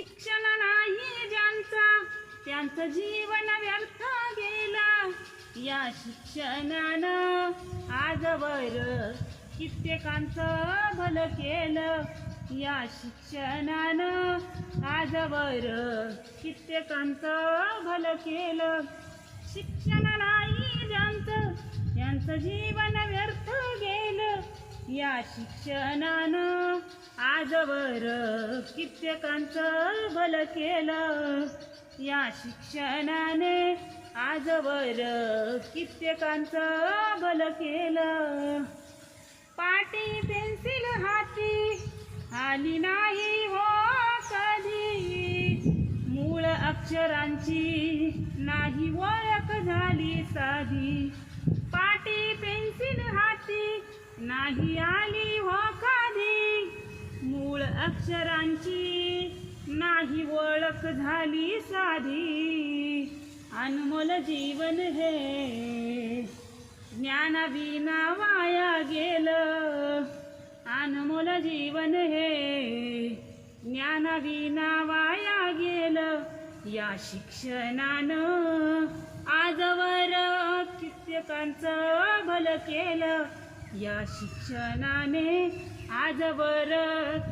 शिक्षण नाही ज्यांचा त्यांचं जीवन व्यर्थ गेला. या शिक्षणानं आजवर कित्येकांचं भलं केलं. या शिक्षणानं आजवर कित्येकांचं भलं केलं. शिक्षण नाही ज्यांचं त्यांचं जीवन व्यर्थ या शिक्षणानं आजवर कित्येकांचं भलं केलं. या शिक्षणाने आजवर कित्येकांचं भलं केलं. पाटी पेन्सिल हाती आली नाही हो कधी. मूळ अक्षरांची नाही ओळख झाली साधी. पाटी पेन्सिल हाती नाही आली हो कधी? मूळ अक्षरांची नाही ओळख झाली साधी. अनमोल जीवन हे ज्ञानाविना वाया गेलं. अनमोल जीवन हे ज्ञानाविना वाया गेलं. या शिक्षणानं आजवर कित्येकांचं भलं केलं. या शिक्षणाने आजवर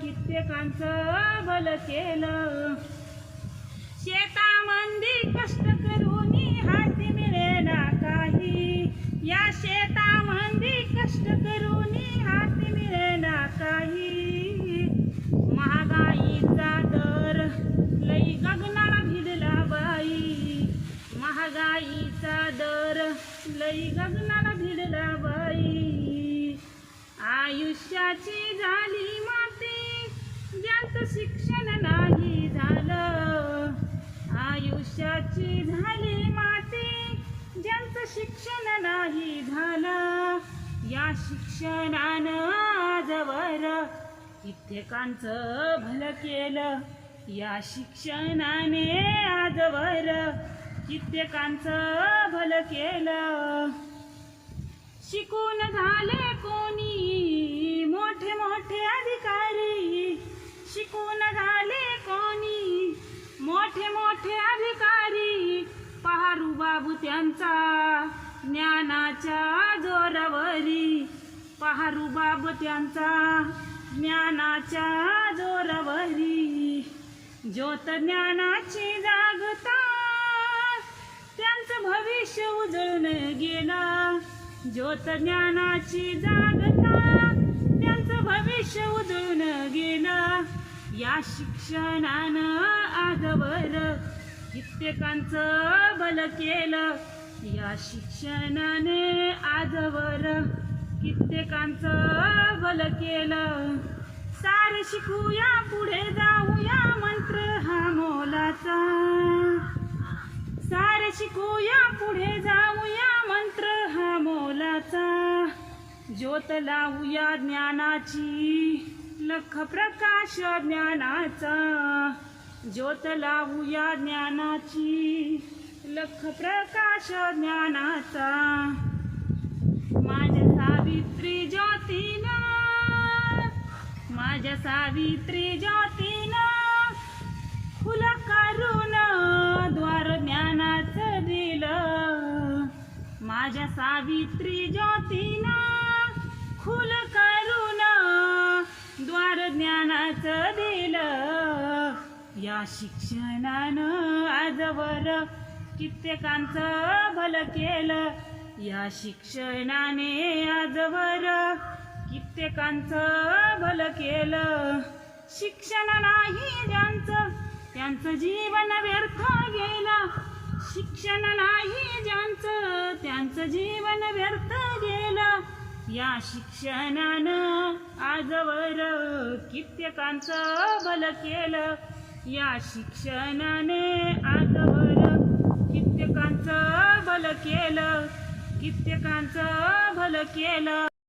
कित्येकांचं भलं केलं. शेतामंदी कष्ट करून हाती मिळेना काही. या शेतामंदी कष्ट करून हाती मिळेना काही. महागाईचा दर लई गगनाला भिडला बाई. महागाईचा दर लई गगनाला भिडला बाई. आयुष्याची झाली माती ज्यांचं शिक्षण नाही झालं. आयुष्याची झाली माती ज्यांचं शिक्षण नाही झालं. या शिक्षणानं आजवर कित्येकांचं भलं केलं. या शिक्षणाने आजवर कित्येकांचं भलं केलं. शिकून झाले कोणी? मोठे मोठे अधिकारी. शिकून झाले कोणी? मोठे मोठे अधिकारी. पहारू बाबू त्यांचा ज्ञानाच्या जोरावरी. पहारू बाबू त्यांचा ज्ञानाच्या जोरावरी. ज्योत ज्ञानाची जागता. त्यांचं भविष्य उजळून गेला ज्योत ज्ञानाची जागता त्यांचं भविष्य उजळून गेलं या शिक्षणानं आजवर कित्येकांचं बल केलं. या शिक्षणाने आजवर कित्येकांचं बल केलं. सार शिकूया पुढे जाऊया मंत्र हा मोलाचा. सार शिकूया पुढे जाऊया मंत्र ज्ञानाचा ज्योत लावूया ज्ञानाची. लख प्रकाश ज्ञानाचा ज्योत लावूया ज्ञानाची. लख प्रकाश ज्ञानाचा. माझ्या सावित्री ज्योतीना माझ्या सावित्री ज्योती माझ्या सावित्री ज्योतीनं खुल करून द्वार ज्ञानाचं दिलं. या शिक्षणानं आजवर कित्येकांचं भलं केलं. या शिक्षणाने आजवर कित्येकांचं भलं केलं. शिक्षण नाही ज्यांचं त्यांचं जीवन व्यर्थ गेलं. शिक्षण नाही ज्यांचं त्यांचं जीवन व्यर्थ गेलं. या शिक्षणानं आजवर कित्येकांचं भलं केलं. या शिक्षणाने आजवर कित्येकांचं भलं केलं. कित्येकांचं भलं केलं.